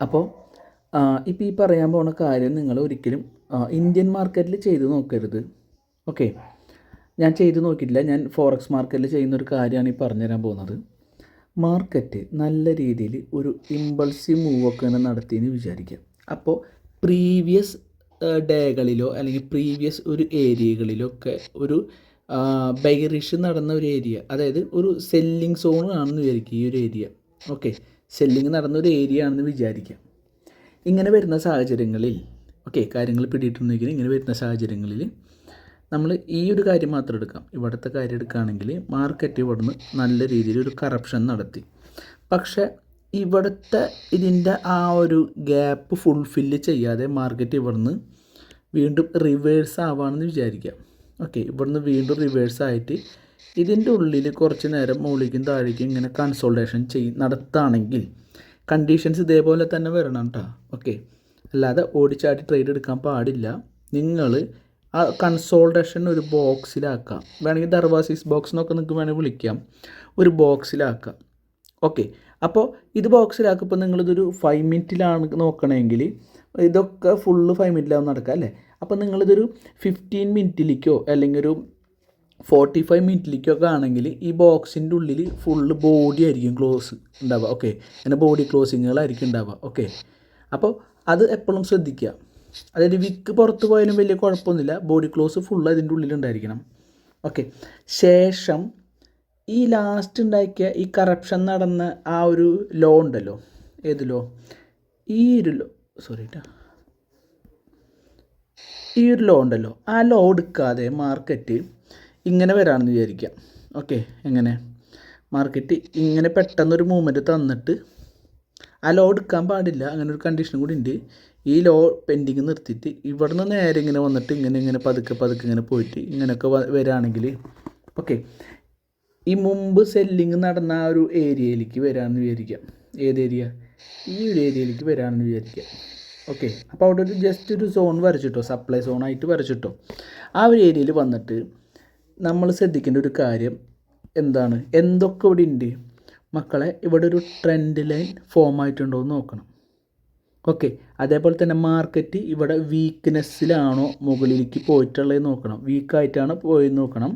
അപ്പോൾ ഇപ്പോൾ ഈ പറയാൻ പോണ കാര്യം നിങ്ങൾ ഒരിക്കലും ഇന്ത്യൻ മാർക്കറ്റിൽ ചെയ്ത് നോക്കരുത്. ഓക്കെ? ഞാൻ ചെയ്ത് നോക്കിയിട്ടില്ല. ഞാൻ ഫോറക്സ് മാർക്കറ്റിൽ ചെയ്യുന്ന ഒരു കാര്യമാണ് ഈ പറഞ്ഞുതരാൻ പോകുന്നത്. മാർക്കറ്റ് നല്ല രീതിയിൽ ഒരു ഇമ്പൾസീവ് മൂവൊക്കെ തന്നെ നടത്തിയെന്ന് വിചാരിക്കാം അപ്പോൾ പ്രീവിയസ് ഡേകളിലോ അല്ലെങ്കിൽ പ്രീവിയസ് ഒരു ഏരിയകളിലോ ഒക്കെ ഒരു ബൈറിഷ് നടന്ന ഒരു ഏരിയ അതായത് ഒരു സെല്ലിംഗ് സോൺ ആണെന്ന് വിചാരിക്കുക ഈ ഒരു ഏരിയ ഓക്കെ? സെല്ലിംഗ് നടന്ന ഒരു ഏരിയ ആണെന്ന് വിചാരിക്കാം. ഇങ്ങനെ വരുന്ന സാഹചര്യങ്ങളിൽ ഓക്കെ കാര്യങ്ങൾ പിടിയിട്ടുണ്ടെങ്കിൽ ഇങ്ങനെ വരുന്ന സാഹചര്യങ്ങളിൽ നമ്മൾ ഈ ഒരു കാര്യം മാത്രം എടുക്കാം. ഇവിടുത്തെ കാര്യം എടുക്കുകയാണെങ്കിൽ മാർക്കറ്റ് ഇവിടുന്ന് നല്ല രീതിയിൽ ഒരു കറപ്ഷൻ നടത്തി. പക്ഷേ ഇവിടുത്തെ ഇതിന്റെ ആ ഒരു ഗ്യാപ്പ് ഫുൾഫില്ല് ചെയ്യാതെ മാർക്കറ്റ് ഇവിടുന്ന് വീണ്ടും റിവേഴ്സ് ആവാണെന്ന് വിചാരിക്കാം. ഓക്കെ ഇവിടുന്ന് വീണ്ടും റിവേഴ്സ് ആയിട്ട് ഇതിന്റെ ഉള്ളിൽ കുറച്ച് നേരം മുകളിലേക്കും താഴേക്കും ഇങ്ങനെ കൺസോൾട്ടേഷൻ ചെയ് നടത്തുകയാണെങ്കിൽ കണ്ടീഷൻസ് ഇതേപോലെ തന്നെ വരണം കേട്ടോ ഓക്കെ അല്ലാതെ ഓടിച്ചാടി ട്രേഡ് എടുക്കാൻ പാടില്ല. നിങ്ങൾ ആ കൺസോൾട്ടേഷൻ ഒരു ബോക്സിലാക്കാം വേണമെങ്കിൽ ദർവാസീസ് ബോക്സ് എന്നൊക്കെ നിങ്ങൾക്ക് വേണമെങ്കിൽ വിളിക്കാം. ഒരു ബോക്സിലാക്കാം ഓക്കെ അപ്പോൾ ഇത് ബോക്സിലാക്കുമ്പോൾ നിങ്ങളിതൊരു ഫൈവ് മിനിറ്റിലാണ് നോക്കണമെങ്കിൽ ഇതൊക്കെ ഫുള്ള് ഫൈവ് മിനിറ്റിലാവും നടക്കുക അല്ലേ? അപ്പോൾ നിങ്ങളിതൊരു ഫിഫ്റ്റീൻ മിനിറ്റിലേക്കോ അല്ലെങ്കിൽ ഒരു ഫോർട്ടി ഫൈവ് മിനിറ്റിലേക്കൊക്കെ ആണെങ്കിൽ ഈ ബോക്സിന്റെ ഉള്ളിൽ ഫുള്ള് ബോഡി ആയിരിക്കും ക്ലോസ് ഉണ്ടാവുക. ഓക്കെ അങ്ങനെ ബോഡി ക്ലോസിങ്ങുകളായിരിക്കും ഉണ്ടാവുക. ഓക്കെ അപ്പോൾ അത് എപ്പോഴും ശ്രദ്ധിക്കുക. അതായത് വിക്ക് പുറത്ത് പോയാലും വലിയ കുഴപ്പമൊന്നുമില്ല. ബോഡി ക്ലോസ് ഫുൾ അതിന്റെ ഉള്ളിലുണ്ടായിരിക്കണം ഓക്കെ ശേഷം ഈ ലാസ്റ്റ് ഉണ്ടാക്കിയ ഈ കറപ്ഷൻ നടന്ന ആ ഒരു ലോ ഉണ്ടല്ലോ. ഏത് ലോ ഈ ഒരു ലോ സോറി ഈ ഒരു ലോ ഉണ്ടല്ലോ. ആ ലോ എടുക്കാതെ മാർക്കറ്റ് ഇങ്ങനെ വരാമെന്ന് വിചാരിക്കാം. ഓക്കെ എങ്ങനെ? മാർക്കറ്റ് ഇങ്ങനെ പെട്ടെന്നൊരു മൂവ്മെന്റ് തന്നിട്ട് ആ ലോ എടുക്കാൻ പാടില്ല. അങ്ങനെ ഒരു കണ്ടീഷനും കൂടി ഉണ്ട് ഈ ലോ പെൻഡിങ് നിർത്തിയിട്ട് ഇവിടെ നിന്ന് നേരെ ഇങ്ങനെ വന്നിട്ട് ഇങ്ങനെ ഇങ്ങനെ പതുക്കെ പതുക്കെ ഇങ്ങനെ പോയിട്ട് ഇങ്ങനെയൊക്കെ വരാണെങ്കിൽ ഓക്കെ ഈ മുമ്പ് സെല്ലിങ് നടന്ന ആ ഒരു ഏരിയയിലേക്ക് വരാമെന്ന് വിചാരിക്കാം. ഏത് ഏരിയ ഈ ഒരു ഏരിയയിലേക്ക് വരാമെന്ന് വിചാരിക്കാം. ഓക്കെ അപ്പോൾ അവിടെ ഒരു ജസ്റ്റ് ഒരു സോൺ വരച്ചിട്ടോ സപ്ലൈ സോണായിട്ട് വരച്ചിട്ടോ. ആ ഒരു ഏരിയയിൽ വന്നിട്ട് നമ്മൾ ശ്രദ്ധിക്കേണ്ട ഒരു കാര്യം എന്താണ്? എന്തൊക്കെ ഇവിടെ ഉണ്ട്? മക്കളെ ഇവിടെ ഒരു ട്രെൻഡ് ലൈൻ ഫോം ആയിട്ടുണ്ടോ എന്ന് നോക്കണം. ഓക്കെ അതേപോലെ തന്നെ മാർക്കറ്റ് ഇവിടെ വീക്ക്നെസ്സിലാണോ മുകളിലേക്ക് പോയിട്ടുള്ളത് നോക്കണം. വീക്കായിട്ടാണ് പോയി നോക്കണം.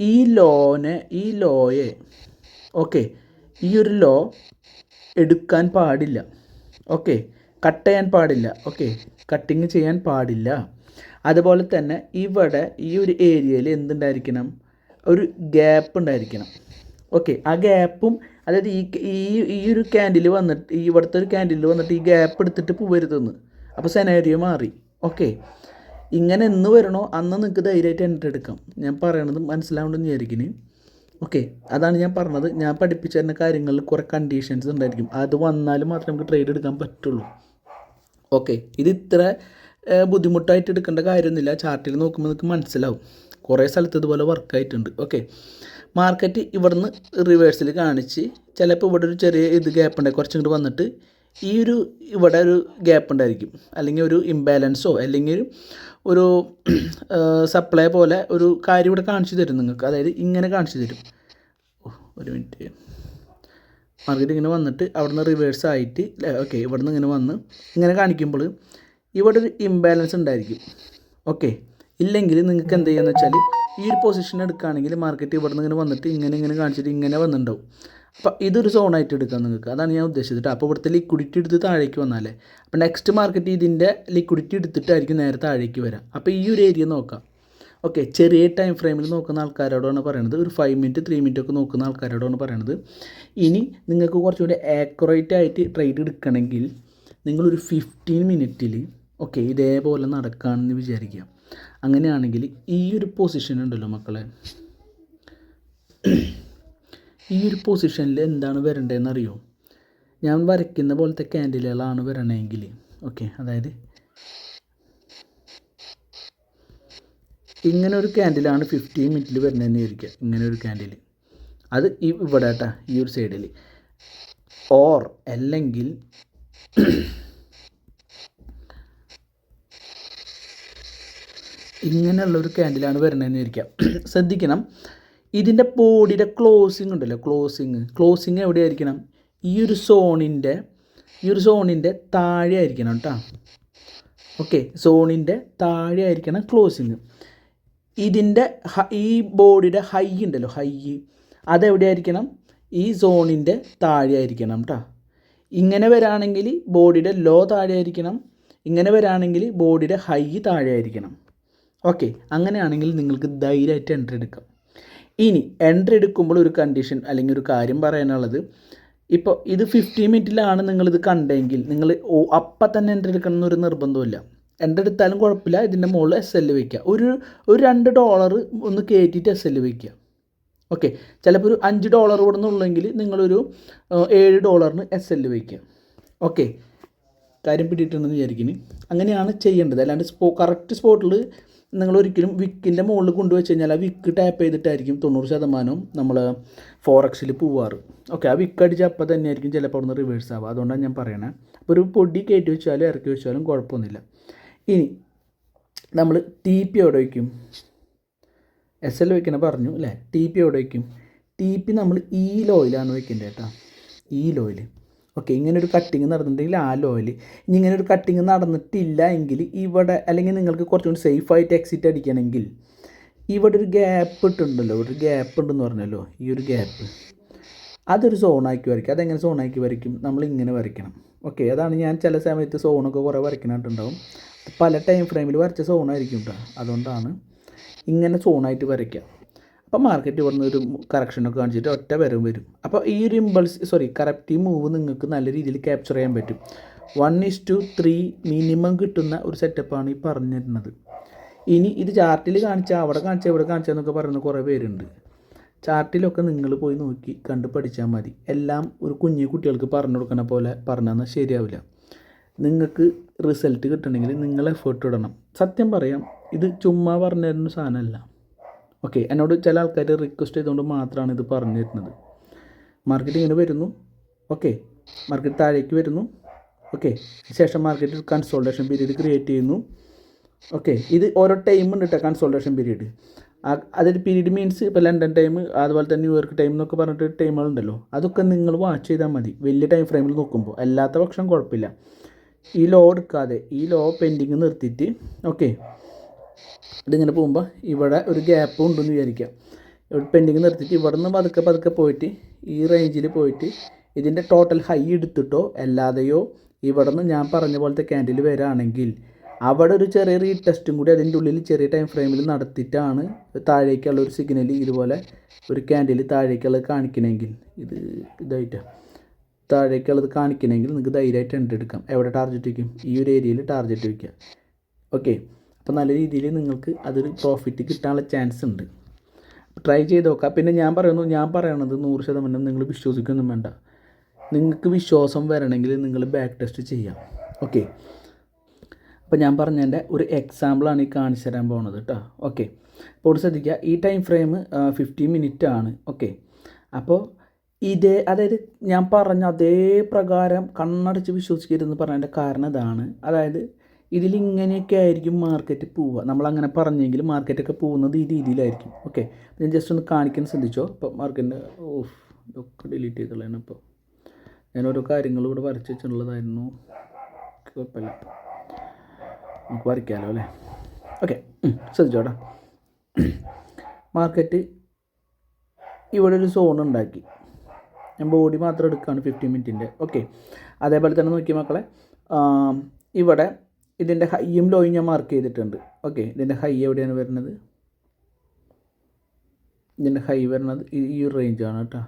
ഈ ലോനെ ഈ ലോയെ ഓക്കെ ഈ ഒരു ലോ എടുക്കാൻ പാടില്ല. ഓക്കെ കട്ട് ചെയ്യാൻ പാടില്ല. ഓക്കെ കട്ടിങ് ചെയ്യാൻ പാടില്ല. അതുപോലെ തന്നെ ഇവിടെ ഈ ഒരു ഏരിയയിൽ എന്തുണ്ടായിരിക്കണം? ഒരു ഗ്യാപ്പ് ഉണ്ടായിരിക്കണം. ഓക്കെ ആ ഗ്യാപ്പും അതായത് ഈ ഈ ഈ ഒരു ക്യാൻഡിൽ വന്നിട്ട് ഇവിടുത്തെ ഒരു ക്യാൻഡിൽ വന്നിട്ട് ഈ ഗ്യാപ്പ് എടുത്തിട്ട് പോവരുതെന്ന്. അപ്പോൾ സെനാരിയോ മാറി. ഓക്കെ ഇങ്ങനെ എന്ന് വരണോ? അന്ന് നിങ്ങൾക്ക് ധൈര്യമായിട്ട് എന്റർ എടുക്കാം. ഞാൻ പറയണത് മനസ്സിലാവുണ്ടെന്ന് വിചാരിക്കുന്നു ഓക്കെ അതാണ് ഞാൻ പറഞ്ഞത്. ഞാൻ പഠിപ്പിച്ചു തരുന്ന കാര്യങ്ങളിൽ കുറേ കണ്ടീഷൻസ് ഉണ്ടായിരിക്കും. അത് വന്നാൽ മാത്രമേ നമുക്ക് ട്രേഡ് എടുക്കാൻ പറ്റുള്ളൂ. ഓക്കെ ഇത് ഇത്ര ബുദ്ധിമുട്ടായിട്ട് എടുക്കേണ്ട കാര്യമൊന്നുമില്ല. ചാർട്ടിൽ നോക്കുമ്പോൾ നിങ്ങൾക്ക് മനസ്സിലാവും. കുറേ സ്ഥലത്ത് ഇതുപോലെ വർക്കായിട്ടുണ്ട് ഓക്കെ മാർക്കറ്റ് ഇവിടുന്ന് റിവേഴ്സിൽ കാണിച്ച് ചിലപ്പോൾ ഇവിടെ ഒരു ചെറിയ ഇത് ഗ്യാപ്പ് ഉണ്ടായി കുറച്ചും കൂടി വന്നിട്ട് ഈ ഒരു ഇവിടെ ഒരു ഗ്യാപ്പ് ഉണ്ടായിരിക്കും. അല്ലെങ്കിൽ ഒരു ഇംബാലൻസോ അല്ലെങ്കിൽ ഒരു സപ്ലൈ പോലെ ഒരു കാര്യം ഇവിടെ കാണിച്ചു തരും നിങ്ങൾക്ക്. അതായത് ഇങ്ങനെ കാണിച്ചു തരും. ഒരു മിനിറ്റ് മാർക്കറ്റ് ഇങ്ങനെ വന്നിട്ട് അവിടുന്ന് റിവേഴ്സ് ആയിട്ട് ഓക്കെ ഇവിടുന്ന് ഇങ്ങനെ വന്ന് ഇങ്ങനെ കാണിക്കുമ്പോൾ ഇവിടെ ഒരു ഇംബാലൻസ് ഉണ്ടായിരിക്കും. ഓക്കെ ഇല്ലെങ്കിൽ നിങ്ങൾക്ക് എന്ത് ചെയ്യാന്ന് വെച്ചാൽ ഈ ഒരു പൊസിഷൻ എടുക്കുകയാണെങ്കിൽ മാർക്കറ്റ് ഇവിടെ നിന്ന് ഇങ്ങനെ വന്നിട്ട് ഇങ്ങനെ ഇങ്ങനെ കാണിച്ചിട്ട് ഇങ്ങനെ വന്നിട്ടുണ്ടാവും. അപ്പോൾ ഇതൊരു സോണായിട്ട് എടുക്കാം നിങ്ങൾക്ക്. അതാണ് ഞാൻ ഉദ്ദേശിച്ചത് അപ്പോൾ ഇവിടുത്തെ ലിക്വിഡിറ്റി എടുത്ത് താഴേക്ക് വന്നാലേ. അപ്പോൾ നെക്സ്റ്റ് മാർക്കറ്റ് ഇതിന്റെ ലിക്വിഡിറ്റി എടുത്തിട്ടായിരിക്കും നേരെ താഴേക്ക് വരാം. അപ്പോൾ ഈ ഒരു ഏരിയ നോക്കാം. ഓക്കെ ചെറിയ ടൈം ഫ്രെയിമിൽ നോക്കുന്ന ആൾക്കാരോടാണ് പറയുന്നത് ഒരു ഫൈവ് മിനിറ്റ് ത്രീ മിനിറ്റ് ഒക്കെ നോക്കുന്ന ആൾക്കാരോടാണ് പറയുന്നത് ഇനി നിങ്ങൾക്ക് കുറച്ചുകൂടി ആക്യുറേറ്റ് ആയിട്ട് ട്രേഡ് എടുക്കണമെങ്കിൽ നിങ്ങളൊരു ഫിഫ്റ്റീൻ മിനിറ്റിൽ ഓക്കെ ഇതേപോലെ നടക്കുകയാണെന്ന് വിചാരിക്കുക. അങ്ങനെയാണെങ്കിൽ ഈ ഒരു പൊസിഷൻ ഉണ്ടല്ലോ മക്കളെ. ഈ ഒരു പൊസിഷനിൽ എന്താണ് വരേണ്ടതെന്ന് അറിയോ ഞാൻ വരയ്ക്കുന്ന പോലത്തെ ക്യാൻഡിലുകളാണ് വരണമെങ്കിൽ ഓക്കെ അതായത് ഇങ്ങനെ ഒരു ക്യാൻഡിലാണ് ഫിഫ്റ്റീൻ മിനിറ്റിൽ വരുന്നതെന്ന് വിചാരിക്കുക. ഇങ്ങനെ ഒരു ക്യാൻഡിൽ അത് ഈ ഇവിടെ കേട്ടാ ഈ ഒരു സൈഡിൽ ഓർ അല്ലെങ്കിൽ ഇങ്ങനെയുള്ള ഒരു ക്യാൻഡിലാണ് വരുന്നതെന്ന് വിചാരിക്കാം ശ്രദ്ധിക്കണം. ഇതിന്റെ ബോഡിയുടെ ക്ലോസിങ് ഉണ്ടല്ലോ ക്ലോസിങ് ക്ലോസിങ് എവിടെയായിരിക്കണം? ഈ ഒരു സോണിന്റെ ഈ ഒരു സോണിന്റെ താഴെ ആയിരിക്കണം കേട്ടോ ഓക്കെ സോണിന്റെ താഴെ ആയിരിക്കണം ക്ലോസിങ് ഇതിന്റെ ഈ ബോഡിയുടെ ഹൈ ഉണ്ടല്ലോ ഹൈ അതെവിടെയായിരിക്കണം? ഈ സോണിന്റെ താഴെ ആയിരിക്കണം കേട്ടോ ഇങ്ങനെ വരാണെങ്കിൽ ബോഡിയുടെ ലോ താഴെ ആയിരിക്കണം ഇങ്ങനെ വരാണെങ്കിൽ ബോഡിയുടെ ഹൈ താഴെ ആയിരിക്കണം ഓക്കെ അങ്ങനെയാണെങ്കിൽ നിങ്ങൾക്ക് ധൈര്യമായിട്ട് എൻട്രി എടുക്കാം. ഇനി എൻട്രി എടുക്കുമ്പോൾ ഒരു കണ്ടീഷൻ അല്ലെങ്കിൽ ഒരു കാര്യം പറയാനുള്ളത് ഇപ്പോൾ ഇത് ഫിഫ്റ്റി മിനിറ്റിലാണ് നിങ്ങളിത് കണ്ടെങ്കിൽ നിങ്ങൾ അപ്പം തന്നെ എൻട്രി എടുക്കണം എന്നൊരു നിർബന്ധമില്ല എൻട്രി എടുത്താലും കുഴപ്പമില്ല ഇതിന്റെ മുകളിൽ എസ് എൽ വയ്ക്കുക ഒരു ഒരു രണ്ട് ഡോളർ ഒന്ന് കയറ്റിയിട്ട് എസ് എൽ വയ്ക്കുക ഓക്കെ ചിലപ്പോൾ ഒരു അഞ്ച് ഡോളർ ഇവിടെ നിന്നുള്ളെങ്കിൽ നിങ്ങളൊരു ഏഴ് ഡോളറിന് എസ് എൽ വയ്ക്കുക ഓക്കെ കാര്യം പിടിയിട്ടുണ്ടെന്ന് വിചാരിക്കുന്നു. അങ്ങനെയാണ് ചെയ്യേണ്ടത്. അല്ലാണ്ട് സ്പോ കറക്റ്റ് സ്പോട്ടിൽ നിങ്ങൾ ഒരിക്കലും വിക്കിന്റെ മുകളിൽ കൊണ്ടുവച്ച് കഴിഞ്ഞാൽ ആ വിക്ക് ടാപ്പ് ചെയ്തിട്ടായിരിക്കും തൊണ്ണൂറ് ശതമാനവും നമ്മൾ ഫോറക്സിൽ പോവാറ്. ഓക്കെ ആ വിക്ക് അടിച്ച അപ്പം തന്നെ ആയിരിക്കും ചിലപ്പോൾ അവിടെ റിവേഴ്സ് ആവുക. അതുകൊണ്ടാണ് ഞാൻ പറയണേ. അപ്പോൾ ഒരു പൊടി കയറ്റി വെച്ചാലും ഇറക്കി വെച്ചാലും കുഴപ്പമൊന്നുമില്ല. ഇനി നമ്മൾ ടി പി എവിടെ വയ്ക്കും? എസ് എൽ വെക്കണ പറഞ്ഞു അല്ലേ? ടി പി എവിടെ വയ്ക്കും? ടി പി നമ്മൾ ഈ ലോയിലാണ് വയ്ക്കേണ്ടത് കേട്ടോ ഈ ലോയിൽ ഓക്കെ ഇങ്ങനെ ഒരു കട്ടിങ് നടന്നിട്ടുണ്ടെങ്കിൽ ആ ലോയിൽ ഇനി ഇങ്ങനെ ഒരു കട്ടിങ് നടന്നിട്ടില്ല എങ്കിൽ ഇവിടെ അല്ലെങ്കിൽ നിങ്ങൾക്ക് കുറച്ചും കൂടി സേഫായിട്ട് എക്സിറ്റ് അടിക്കണമെങ്കിൽ ഇവിടെ ഒരു ഗ്യാപ്പ് ഇട്ടുണ്ടല്ലോ ഒരു ഗ്യാപ്പ് ഉണ്ടെന്ന് പറഞ്ഞല്ലോ ഈ ഒരു ഗ്യാപ്പ് അതൊരു സോണാക്കി വരയ്ക്കും അതെങ്ങനെ സോണാക്കി വരയ്ക്കും? നമ്മൾ ഇങ്ങനെ വരയ്ക്കണം. ഓക്കെ അതാണ് ഞാൻ ചില സമയത്ത് സോണൊക്കെ കുറേ വരയ്ക്കണായിട്ടുണ്ടാവും. പല ടൈം ഫ്രെയിമിൽ വരച്ച സോണായിരിക്കും കേട്ടോ അതുകൊണ്ടാണ് ഇങ്ങനെ സോണായിട്ട് വരയ്ക്കുക. അപ്പോൾ മാർക്കറ്റ് ഇവിടെ ഒരു കറക്ഷനൊക്കെ കാണിച്ചിട്ട് ഒറ്റ വരും വരും. അപ്പോൾ ഈ ഒരു ഇമ്പൾസ് സോറി കറക്റ്റ് ഈ മൂവ് നിങ്ങൾക്ക് നല്ല രീതിയിൽ ക്യാപ്ചർ ചെയ്യാൻ പറ്റും. One is to three minimum കിട്ടുന്ന ഒരു സെറ്റപ്പാണ് ഈ പറഞ്ഞിരുന്നത്. ഇനി ഇത് ചാർട്ടിൽ കാണിച്ചാൽ അവിടെ കാണിച്ചാൽ ഇവിടെ കാണിച്ചാൽ പറയുന്ന കുറേ പേരുണ്ട്. ചാർട്ടിലൊക്കെ നിങ്ങൾ പോയി നോക്കി കണ്ട് പഠിച്ചാൽ മതി. എല്ലാം ഒരു കുഞ്ഞു കുട്ടികൾക്ക് പറഞ്ഞു കൊടുക്കുന്ന പോലെ പറഞ്ഞാൽ ശരിയാവില്ല. നിങ്ങൾക്ക് റിസൾട്ട് കിട്ടണമെങ്കിൽ നിങ്ങൾ എഫേർട്ട് ഇടണം. സത്യം പറയാം ഇത് ചുമ്മാ പറഞ്ഞു തരുന്ന സാധനമല്ല. ഓക്കെ എന്നോട് ചില ആൾക്കാർ റിക്വസ്റ്റ് ചെയ്തുകൊണ്ട് മാത്രമാണ് ഇത് പറഞ്ഞു തരുന്നത് മാർക്കറ്റ് ഇങ്ങനെ വരുന്നു. ഓക്കെ മാർക്കറ്റ് താഴേക്ക് വരുന്നു. ഓക്കെ ശേഷം മാർക്കറ്റ് കൺസോൾട്ടേഷൻ പീരീഡ് ക്രിയേറ്റ് ചെയ്യുന്നു. ഓക്കെ ഇത് ഓരോ ടൈം ഉണ്ട് കേട്ടോ കൺസോൾട്ടേഷൻ പീരീഡ് അതൊരു പീരീഡ് മീൻസ് ഇപ്പോൾ ലണ്ടൻ ടൈം അതുപോലെ തന്നെ ന്യൂയോർക്ക് ടൈം എന്നൊക്കെ പറഞ്ഞിട്ട് ടൈമുകളുണ്ടല്ലോ അതൊക്കെ നിങ്ങൾ വാച്ച് ചെയ്താൽ മതി. വലിയ ടൈം ഫ്രെയിമിൽ നോക്കുമ്പോൾ അല്ലാത്ത പക്ഷം കുഴപ്പമില്ല. ഈ ലോ എടുക്കാതെ ഈ ലോ പെൻഡിങ് നിർത്തിയിട്ട് ഓക്കെ. ഇതിങ്ങനെ പോകുമ്പോൾ ഇവിടെ ഒരു ഗ്യാപ്പ് ഉണ്ടെന്ന് വിചാരിക്കാം. പെൻഡിങ് നിർത്തിയിട്ട് ഇവിടെ നിന്ന് പതുക്കെ പതുക്കെ പോയിട്ട് ഈ റേഞ്ചിൽ പോയിട്ട് ഇതിന്റെ ടോട്ടൽ ഹൈ എടുത്തിട്ടോ അല്ലാതെയോ ഇവിടെ നിന്ന് ഞാൻ പറഞ്ഞ പോലത്തെ ക്യാൻഡിൽ വരാണെങ്കിൽ അവിടെ ഒരു ചെറിയ റീടെസ്റ്റും കൂടി അതിന്റെ ഉള്ളിൽ ചെറിയ ടൈം ഫ്രെയിമിൽ നടത്തിയിട്ടാണ് താഴേക്കുള്ള ഒരു സിഗ്നൽ ഇതുപോലെ ഒരു ക്യാൻഡിൽ താഴേക്കുള്ളത് കാണിക്കണമെങ്കിൽ ഇത് ഇതായിട്ട് താഴേക്കുള്ളത് കാണിക്കണമെങ്കിൽ നിങ്ങൾക്ക് ധൈര്യമായിട്ട് എന്റർ എടുക്കാം. എവിടെ ടാർജറ്റ് വയ്ക്കും ഈ ഒരു ഏരിയയിൽ ടാർജറ്റ് വയ്ക്കുക ഓക്കെ അപ്പോൾ നല്ല രീതിയിൽ നിങ്ങൾക്ക് അതൊരു പ്രോഫിറ്റ് കിട്ടാനുള്ള ചാൻസ് ഉണ്ട്. ട്രൈ ചെയ്ത് നോക്കാം. പിന്നെ ഞാൻ പറയുന്നു ഞാൻ പറയണത് നൂറ് ശതമാനം നിങ്ങൾ വിശ്വസിക്കൊന്നും വേണ്ട. നിങ്ങൾക്ക് വിശ്വാസം വരണമെങ്കിൽ നിങ്ങൾ ബാക്ക് ടെസ്റ്റ് ചെയ്യാം. ഓക്കെ അപ്പോൾ ഞാൻ പറഞ്ഞതിന്റെ ഒരു എക്സാമ്പിളാണ് ഈ കാണിച്ചു തരാൻ പോകുന്നത് കേട്ടോ ഓക്കെ അപ്പോൾ ശ്രദ്ധിക്കുക. ഈ ടൈം ഫ്രെയിം ഫിഫ്റ്റി മിനിറ്റ് ആണ്. ഓക്കെ അപ്പോൾ ഇതേ അതായത് ഞാൻ പറഞ്ഞ അതേ പ്രകാരം കണ്ണടച്ച് വിശ്വസിക്കരുതെന്ന് പറഞ്ഞതിന്റെ കാരണം ഇതാണ്. അതായത് ഇതിലിങ്ങനെയൊക്കെ ആയിരിക്കും മാർക്കറ്റ് പോവുക. നമ്മളങ്ങനെ പറഞ്ഞെങ്കിൽ മാർക്കറ്റൊക്കെ പോകുന്നത് ഈ രീതിയിലായിരിക്കും. ഓക്കെ ഞാൻ ജസ്റ്റ് ഒന്ന് കാണിക്കാൻ ശ്രദ്ധിച്ചോ? ഇപ്പോൾ മാർക്കറ്റിന്റെ ഓഫ് ഇതൊക്കെ ഡിലീറ്റ് ചെയ്തുള്ളതാണ് ഇപ്പോൾ ഞാൻ ഓരോ കാര്യങ്ങളും ഇവിടെ വരച്ച് വെച്ചിട്ടുള്ളതായിരുന്നു. കുഴപ്പമില്ല. നമുക്ക് വരയ്ക്കാമല്ലോ അല്ലേ? ഓക്കെ ശ്രദ്ധിച്ചോടാ. മാർക്കറ്റ് ഇവിടെ ഒരു സോൺ ഉണ്ടാക്കി. ഞാൻ ബോഡി മാത്രം എടുക്കുകയാണ് ഫിഫ്റ്റി മിനിറ്റിന്റെ ഓക്കെ അതേപോലെ തന്നെ നോക്കി മക്കളെ. ഇവിടെ ഇതിന്റെ ഹൈയും ലോയും ഞാൻ മാർക്ക് ചെയ്തിട്ടുണ്ട്. ഓക്കെ ഇതിന്റെ ഹൈ എവിടെയാണ് വരുന്നത്? ഇതിന്റെ ഹൈ വരുന്നത് ഈ ഒരു റേഞ്ചാണ് കേട്ടോ.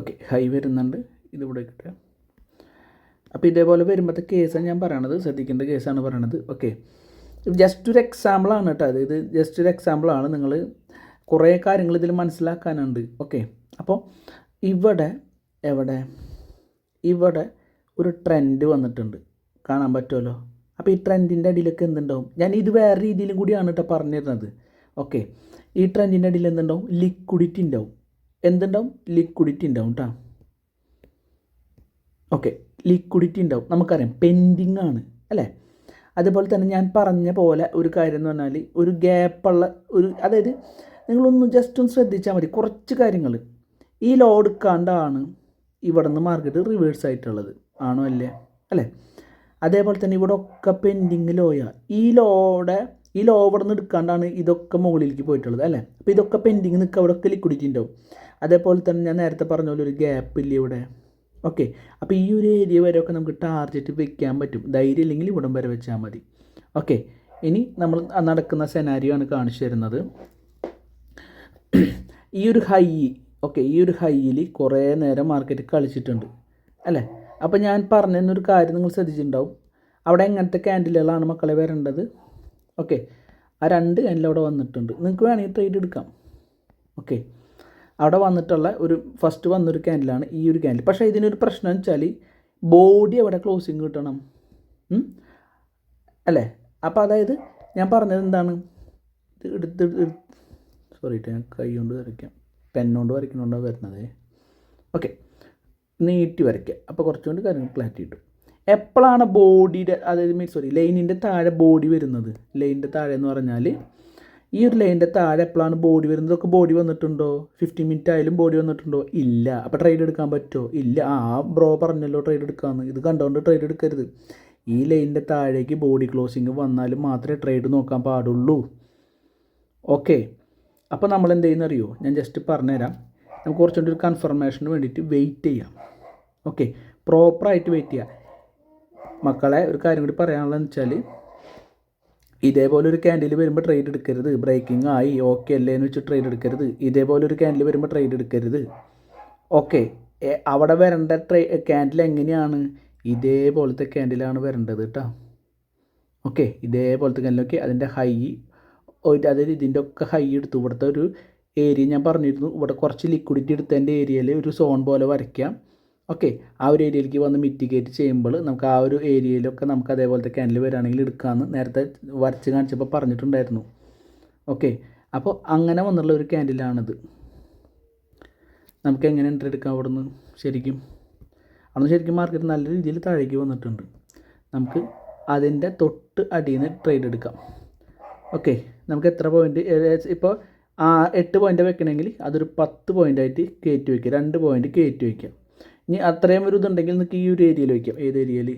ഓക്കെ ഹൈ വരുന്നുണ്ട്. ഇതിവിടെ കിട്ടുക. അപ്പോൾ ഇതേപോലെ വരുമ്പോഴത്തെ കേസാണ് ഞാൻ പറയണത്. ശ്രദ്ധിക്കേണ്ട കേസാണ് പറയണത്. ഓക്കെ ജസ്റ്റ് ഒരു എക്സാമ്പിളാണ് കേട്ടോ. അത് ഇത് ജസ്റ്റ് ഒരു എക്സാമ്പിളാണ് നിങ്ങൾ കുറേ കാര്യങ്ങൾ ഇതിൽ മനസ്സിലാക്കാനുണ്ട്. ഓക്കെ അപ്പോൾ ഇവിടെ എവിടെ? ഇവിടെ ഒരു ട്രെൻഡ് വന്നിട്ടുണ്ട്. കാണാൻ പറ്റുമല്ലോ? അപ്പോൾ ഈ ട്രെൻഡിന്റെ അടിയിലൊക്കെ എന്തുണ്ടാവും? ഞാൻ ഇത് വേറെ രീതിയിലും കൂടിയാണ് കേട്ടോ പറഞ്ഞിരുന്നത്. ഓക്കെ ഈ ട്രെൻഡിന്റെ അടിയിൽ എന്തുണ്ടാവും? ലിക്വിഡിറ്റി ഉണ്ടാവും. എന്തുണ്ടാവും? ലിക്വിഡിറ്റി ഉണ്ടാവും കേട്ടോ ഓക്കെ ലിക്വിഡിറ്റി ഉണ്ടാവും. നമുക്കറിയാം. പെൻഡിങ് ആണ്. അല്ലേ? അതുപോലെ തന്നെ ഞാൻ പറഞ്ഞ പോലെ ഒരു കാര്യം എന്ന് പറഞ്ഞാൽ ഒരു ഗ്യാപ്പുള്ള ഒരു അതായത് നിങ്ങളൊന്ന് ജസ്റ്റ് ഒന്ന് ശ്രദ്ധിച്ചാൽ മതി. കുറച്ച് കാര്യങ്ങൾ ഈ ലോഡ് എടുക്കാണ്ടാണ് ഇവിടെ നിന്ന് മാർക്കറ്റ് റിവേഴ്സ് ആയിട്ടുള്ളത്. ആണോ അല്ലേ അല്ലേ? അതേപോലെ തന്നെ ഇവിടെ ഒക്കെ പെൻഡിങ് ലോയാ ഈ ലോയുടെ ഈ ലോ ഇവിടെ നിന്ന് എടുക്കാണ്ടാണ് ഇതൊക്കെ മുകളിലേക്ക് പോയിട്ടുള്ളത് അല്ലേ? അപ്പോൾ ഇതൊക്കെ പെൻഡിങ് നിൽക്കുക അവിടെ ഒക്കെ ലിക്വിഡിറ്റി ഉണ്ടാവും. അതേപോലെ തന്നെ ഞാൻ നേരത്തെ പറഞ്ഞ പോലെ ഒരു ഗ്യാപ്പ് ഇല്ല ഇവിടെ? ഓക്കെ അപ്പോൾ ഈ ഒരു ഏരിയ വരെയൊക്കെ നമുക്ക് ടാർജറ്റ് വെക്കാൻ പറ്റും. ധൈര്യം ഇല്ലെങ്കിൽ ഇവിടം വരെ വെച്ചാൽ മതി. ഓക്കെ ഇനി നമ്മൾ നടക്കുന്ന സെനാരിയോ ആണ് കാണിച്ചു തരുന്നത്. ഈ ഒരു ഹൈ ഓക്കെ ഈ ഒരു ഹൈയിൽ കുറേ നേരം മാർക്കറ്റ് കളിച്ചിട്ടുണ്ട് അല്ലേ? അപ്പോൾ ഞാൻ പറഞ്ഞൊരു കാര്യം നിങ്ങൾ ശ്രദ്ധിച്ചിട്ടുണ്ടാവും. അവിടെ എങ്ങനത്തെ ക്യാൻഡിലുകളാണ് മക്കളെ വരേണ്ടത്? ഓക്കെ ആ രണ്ട് ക്യാൻഡിൽ അവിടെ വന്നിട്ടുണ്ട്. നിങ്ങൾക്ക് വേണമെങ്കിൽ ട്രേഡ് എടുക്കാം. ഓക്കെ അവിടെ വന്നിട്ടുള്ള ഒരു ഫസ്റ്റ് വന്നൊരു ക്യാൻഡിലാണ് ഈ ഒരു ക്യാൻഡിൽ പക്ഷേ ഇതിനൊരു പ്രശ്നം വെച്ചാൽ ബോഡി അവിടെ ക്ലോസിങ് കിട്ടണം. അല്ലേ? അപ്പോൾ അതായത് ഞാൻ പറഞ്ഞത് എന്താണ്? എടുത്ത് സോറി ഞാൻ കൈ കൊണ്ട് വരയ്ക്കാം. പെന്നുകൊണ്ട് വരയ്ക്കണോണ്ടാണ് വരുന്നത്? ഓക്കെ നീട്ടി വരയ്ക്കുക. അപ്പോൾ കുറച്ചുകൊണ്ട് കാര്യങ്ങൾ ക്ലാരിറ്റി കിട്ടും എപ്പോഴാണ് ബോഡിയുടെ അതായത് മീൻസ് സോറി ലൈനിന്റെ താഴെ ബോഡി വരുന്നത്? ലൈനിന്റെ താഴെ എന്ന് പറഞ്ഞാൽ ഈ ഒരു ലൈനിന്റെ താഴെ എപ്പോഴാണ് ബോഡി വരുന്നത്? ഒക്കെ ബോഡി വന്നിട്ടുണ്ടോ? ഫിഫ്റ്റി മിനിറ്റ് ആയാലും ബോഡി വന്നിട്ടുണ്ടോ? ഇല്ല. അപ്പോൾ ട്രേഡ് എടുക്കാൻ പറ്റുമോ ഇല്ല. ആ ബ്രോ പറഞ്ഞല്ലോ ട്രേഡ് എടുക്കാമെന്ന് ഇത് കണ്ടുകൊണ്ട് ട്രേഡ് എടുക്കരുത്. ഈ ലൈനിന്റെ താഴേക്ക് ബോഡി ക്ലോസിങ് വന്നാലും മാത്രമേ ട്രേഡ് നോക്കാൻ പാടുള്ളൂ. ഓക്കെ അപ്പോൾ നമ്മൾ എന്ത് ചെയ്യുന്ന അറിയോ ഞാൻ ജസ്റ്റ് പറഞ്ഞുതരാം. നമുക്ക് കുറച്ചുകൂടി ഒരു കൺഫർമേഷന് വേണ്ടിയിട്ട് വെയിറ്റ് ചെയ്യാം. ഓക്കെ പ്രോപ്പറായിട്ട് വെയിറ്റ് ചെയ്യാം. മക്കളെ ഒരു കാര്യം കൂടി പറയാനുള്ളതെന്ന് വെച്ചാൽ ഇതേപോലെ ഒരു ക്യാൻഡിൽ വരുമ്പോൾ ട്രേഡ് എടുക്കരുത്. ബ്രേക്കിംഗ് ആയി ഓക്കെ അല്ലേ എന്ന് വെച്ച് ട്രേഡ് എടുക്കരുത്. ഇതേപോലെ ഒരു ക്യാൻഡിൽ വരുമ്പോൾ ട്രേഡ് എടുക്കരുത്. ഓക്കെ അവിടെ വരേണ്ട ട്രേ ക്യാൻഡിൽ എങ്ങനെയാണ്? ഇതേപോലത്തെ ക്യാൻഡിലാണ് വരേണ്ടത് കേട്ടോ ഓക്കെ ഇതേപോലത്തെ ക്യാൻഡിലൊക്കെ അതിന്റെ ഹൈ അതായത് ഇതിന്റെ ഒക്കെ ഹൈ എടുത്തു. ഇവിടുത്തെ ഒരു ഏരിയ ഞാൻ പറഞ്ഞിരുന്നു. ഇവിടെ കുറച്ച് ലിക്വിഡിറ്റി എടുത്തതിന്റെ ഏരിയയിൽ ഒരു സോൺ പോലെ വരയ്ക്കാം. ഓക്കെ ആ ഒരു ഏരിയയിലേക്ക് വന്ന് മിറ്റിഗേറ്റ് ചെയ്യുമ്പോൾ നമുക്ക് ആ ഒരു ഏരിയയിലൊക്കെ നമുക്ക് അതേപോലത്തെ കനൽ വരാണെങ്കിൽ എടുക്കാമെന്ന് നേരത്തെ വരച്ച് കാണിച്ചപ്പോൾ പറഞ്ഞിട്ടുണ്ടായിരുന്നു. ഓക്കെ അപ്പോൾ അങ്ങനെ വന്നുള്ള ഒരു ക്യാൻഡിലാണിത് നമുക്ക് എങ്ങനെ എന്റർ എടുക്കാം അവിടെ നിന്ന് ശരിക്കും. അവിടെ ശരിക്കും മാർക്കറ്റ് നല്ല രീതിയിൽ താഴേക്ക് വന്നിട്ടുണ്ട്. നമുക്ക് അതിന്റെ തൊട്ട് അടിയിൽ നിന്ന് ട്രേഡ് എടുക്കാം. ഓക്കെ നമുക്ക് എത്ര പോയിന്റ് ഇപ്പോൾ ആ എട്ട് പോയിന്റ് വെക്കണമെങ്കിൽ അതൊരു പത്ത് പോയിന്റായിട്ട് കയറ്റി വയ്ക്കുക. രണ്ട് പോയിന്റ് കയറ്റി വയ്ക്കുക. ഇനി അത്രയും ഒരു ഇതുണ്ടെങ്കിൽ നിങ്ങൾക്ക് ഈ ഒരു ഏരിയയിൽ വയ്ക്കാം. ഏത് ഏരിയയിൽ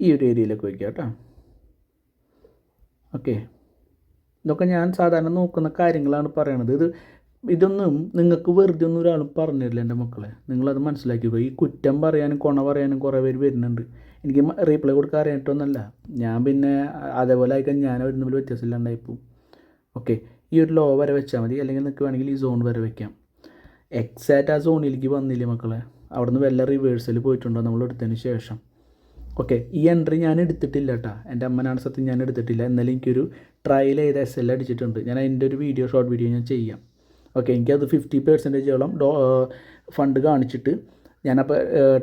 ഈ ഒരു ഏരിയയിലൊക്കെ വയ്ക്കാം കേട്ടോ. ഓക്കെ ഇതൊക്കെ ഞാൻ സാധാരണ നോക്കുന്ന കാര്യങ്ങളാണ് പറയണത്. ഇത് ഇതൊന്നും നിങ്ങൾക്ക് വെറുതെ ഒന്നും ഒരാളും പറഞ്ഞു തരില്ല എന്റെ മക്കളെ. നിങ്ങളത് മനസ്സിലാക്കിക്കോ. ഈ കുറ്റം പറയാനും കൊണ പറയാനും കുറേ പേര് വരുന്നുണ്ട്. എനിക്ക് റീപ്ലൈ കൊടുക്കാൻ അറിയായിട്ടൊന്നല്ല ഞാൻ പിന്നെ അതേപോലെ ആയിക്കഴിഞ്ഞാൽ ഞാൻ ഒരു തമ്മിൽ വ്യത്യാസമില്ലാണ്ടായിപ്പോൾ ഓക്കെ ഈ ഒരു ലോ വരെ വെച്ചാൽ മതി. അല്ലെങ്കിൽ നിങ്ങൾക്ക് വേണമെങ്കിൽ ഈ സോൺ വരെ വെക്കാം. എക്സാക്റ്റ് ആ സോണിലേക്ക് വന്നില്ലേ മക്കളെ? അവിടെ നിന്ന് വല്ല റിവേഴ്സൽ പോയിട്ടുണ്ടോ നമ്മൾ എടുത്തതിന് ശേഷം? ഓക്കെ ഈ എൻട്രി ഞാൻ എടുത്തിട്ടില്ല കേട്ടോ എന്റെ അമ്മനാണ് സത്യം ഞാൻ എടുത്തിട്ടില്ല. എന്നാലും എനിക്കൊരു ട്രയൽ ചെയ്ത് എസ് എൽ അടിച്ചിട്ടുണ്ട്. ഞാൻ അതിന്റെ ഒരു വീഡിയോ ഷോർട്ട് വീഡിയോ ഞാൻ ചെയ്യാം. ഓക്കെ എനിക്കത് ഫിഫ്റ്റി പെർസെന്റേജോളം ഡോ ഫണ്ട് കാണിച്ചിട്ട് ഞാനപ്പോൾ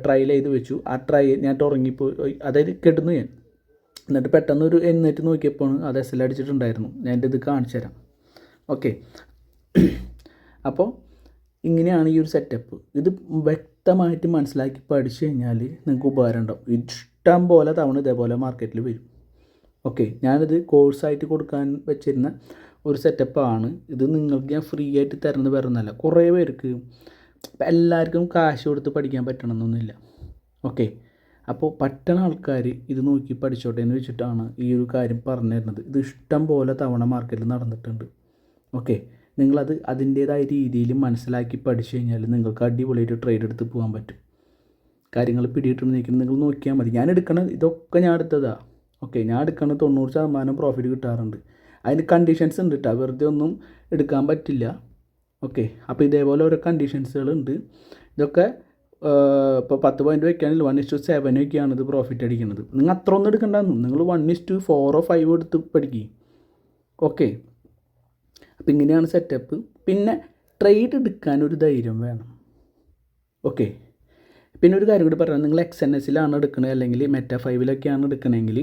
ട്രയൽ ചെയ്ത് വെച്ചു. ആ ട്രൈ ഞാൻ ഉറങ്ങിപ്പോയി അതായത് കെട്ടുന്നു ഞാൻ. എന്നിട്ട് പെട്ടെന്ന് ഒരു എഴുന്നേറ്റ് നോക്കിയപ്പോൾ അത് എസ് എൽ അടിച്ചിട്ടുണ്ടായിരുന്നു. ഞാൻ എന്റെ ഇത് കാണിച്ചു തരാം. ഓക്കെ. അപ്പോൾ ഇങ്ങനെയാണ് ഈ ഒരു സെറ്റപ്പ് ഇത് വ്യക്തമായിട്ട് മനസ്സിലാക്കി പഠിച്ചു കഴിഞ്ഞാൽ നിങ്ങൾക്ക് ഉപകാരം ഉണ്ടാവും. ഇഷ്ടം പോലെ തവണ ഇതേപോലെ മാർക്കറ്റിൽ വരും. ഓക്കെ. ഞാനിത് കോഴ്സായിട്ട് കൊടുക്കാൻ വെച്ചിരുന്ന ഒരു സെറ്റപ്പാണ് ഇത് നിങ്ങൾക്ക് ഞാൻ ഫ്രീ ആയിട്ട് തരുന്നത് വരുന്നല്ല കുറേ പേർക്ക് ഇപ്പം എല്ലാവർക്കും കാശ് കൊടുത്ത് പഠിക്കാൻ പറ്റണമെന്നൊന്നുമില്ല. ഓക്കെ. അപ്പോൾ പറ്റണ ആൾക്കാർ ഇത് നോക്കി പഠിച്ചോട്ടെ എന്ന് വെച്ചിട്ടാണ് ഈ ഒരു കാര്യം പറഞ്ഞു തരുന്നത്. ഇത് ഇഷ്ടം പോലെ തവണ മാർക്കറ്റിൽ നടന്നിട്ടുണ്ട്. ഓക്കെ. നിങ്ങളത് അതിന്റേതായ രീതിയിൽ മനസ്സിലാക്കി പഠിച്ചു കഴിഞ്ഞാൽ നിങ്ങൾക്ക് അടിപൊളിയായിട്ട് ട്രേഡ് എടുത്ത് പോകാൻ പറ്റും. കാര്യങ്ങൾ പിടിയിട്ടുണ്ടെങ്കിൽ നിങ്ങൾ നോക്കിയാൽ മതി. ഞാൻ എടുക്കണ ഇതൊക്കെ ഞാൻ എടുത്തതാണ് ഓക്കെ. ഞാൻ എടുക്കണ തൊണ്ണൂറ് ശതമാനം പ്രോഫിറ്റ് കിട്ടാറുണ്ട്. അതിന് കണ്ടീഷൻസ് ഉണ്ട് കേട്ടോ വെറുതെ ഒന്നും എടുക്കാൻ പറ്റില്ല. ഓക്കെ അപ്പോൾ ഇതേപോലെ ഓരോ കണ്ടീഷൻസുകളുണ്ട് ഇതൊക്കെ ഇപ്പോൾ പത്ത് പോയിന്റ് വയ്ക്കുകയാണെങ്കിൽ വൺ ഇസ് ടു സെവൻ ഒക്കെയാണ് ഇത് പ്രോഫിറ്റ് അടിക്കുന്നത്. നിങ്ങൾ അത്ര ഒന്നും എടുക്കണ്ടായിരുന്നു. നിങ്ങൾ വൺ ഇസ് ടു ഫോറോ ഫൈവോ എടുത്ത് പഠിക്കുക ഓക്കെ അപ്പോൾ ഇങ്ങനെയാണ് സെറ്റപ്പ് പിന്നെ ട്രേഡ് എടുക്കാൻ ഒരു ധൈര്യം വേണം. ഓക്കെ പിന്നെ ഒരു കാര്യം കൂടി പറയാം. നിങ്ങൾ എക്സ് എൻ എസിലാണ് എടുക്കുന്നത് അല്ലെങ്കിൽ മെറ്റ ഫൈവിലൊക്കെയാണ് എടുക്കണമെങ്കിൽ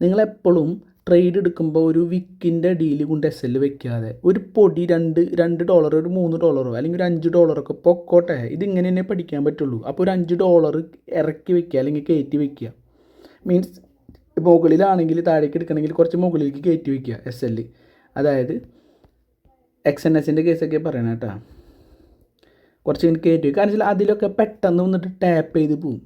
നിങ്ങളെപ്പോഴും ട്രേഡ് എടുക്കുമ്പോൾ ഒരു വിക്കിന്റെ ഡീൽ കൊണ്ട് എസ് എൽ വെക്കാതെ ഒരു പൊടി രണ്ട് രണ്ട് ഡോളർ ഒരു മൂന്ന് ഡോളറോ അല്ലെങ്കിൽ ഒരു അഞ്ച് ഡോളറൊക്കെ പൊക്കോട്ടെ. ഇതിങ്ങനെ തന്നെ പഠിക്കാൻ പറ്റുള്ളൂ. അപ്പോൾ ഒരു അഞ്ച് ഡോളർ ഇറക്കി വെക്കുക അല്ലെങ്കിൽ കയറ്റി വെക്കുക. മീൻസ് മുകളിലാണെങ്കിൽ താഴേക്ക് എടുക്കണമെങ്കിൽ കുറച്ച് മുകളിലേക്ക് കയറ്റി വെക്കുക എസ് എൽ അതായത് എക്സ് എൻ എസിന്റെ കേസൊക്കെ പറയണം കേട്ടോ. കുറച്ച് ഇങ്ങനെ കയറ്റി വയ്ക്കുക കാരണം അതിലൊക്കെ പെട്ടെന്ന് വന്നിട്ട് ടാപ്പ് ചെയ്ത് പോവും.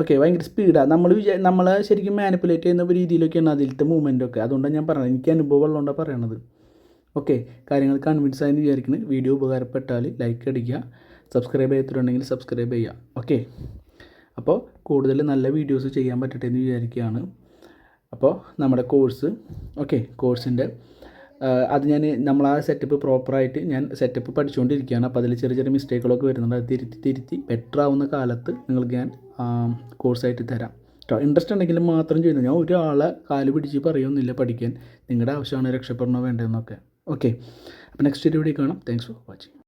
ഓക്കെ ഭയങ്കര സ്പീഡാണ് നമ്മൾ വിചാ നമ്മൾ ശരിക്കും മാനിപ്പുലേറ്റ് ചെയ്യുന്ന രീതിയിലൊക്കെയാണ് അതിലത്തെ മൂവ്മെന്റ് ഒക്കെ. അതുകൊണ്ടാണ് ഞാൻ പറയുന്നത് എനിക്ക് അനുഭവം ഉള്ളതുകൊണ്ടാണ് പറയണത്. ഓക്കെ കാര്യങ്ങൾ കൺവിൻസ് ആയെന്ന് വിചാരിക്കുന്നത് വീഡിയോ ഉപകാരപ്പെട്ടാൽ ലൈക്ക് അടിക്കുക. സബ്സ്ക്രൈബ് ചെയ്തിട്ടുണ്ടെങ്കിൽ സബ്സ്ക്രൈബ് ചെയ്യുക. ഓക്കെ അപ്പോൾ കൂടുതൽ നല്ല വീഡിയോസ് ചെയ്യാൻ പറ്റട്ടെ എന്ന് വിചാരിക്കുകയാണ്. അപ്പോൾ നമ്മുടെ കോഴ്സ് ഓക്കെ കോഴ്സിന്റെ അത് ഞാൻ നമ്മൾ ആ സെറ്റപ്പ് പ്രോപ്പറായിട്ട് ഞാൻ സെറ്റപ്പ് പഠിച്ചുകൊണ്ടിരിക്കുകയാണ് അപ്പോൾ അതിൽ ചെറിയ ചെറിയ മിസ്റ്റേക്കുകളൊക്കെ വരുന്നുണ്ട്. അത് തിരുത്തി തിരുത്തി ബെറ്റർ ആവുന്ന കാലത്ത് നിങ്ങൾക്ക് ഞാൻ കോഴ്സായിട്ട് തരാം. കേട്ടോ ഇൻട്രസ്റ്റ് ഉണ്ടെങ്കിലും മാത്രം ചെയ്യുന്നു. ഞാൻ ഒരാളെ കാൽ പിടിച്ച് പറയുമെന്നില്ല പഠിക്കാൻ. നിങ്ങളുടെ ആവശ്യമാണ് രക്ഷപ്പെടണോ വേണ്ടതെന്നൊക്കെ ഓക്കെ അപ്പോൾ നെക്സ്റ്റ് വീഡിയോ കാണാം. Thanks for watching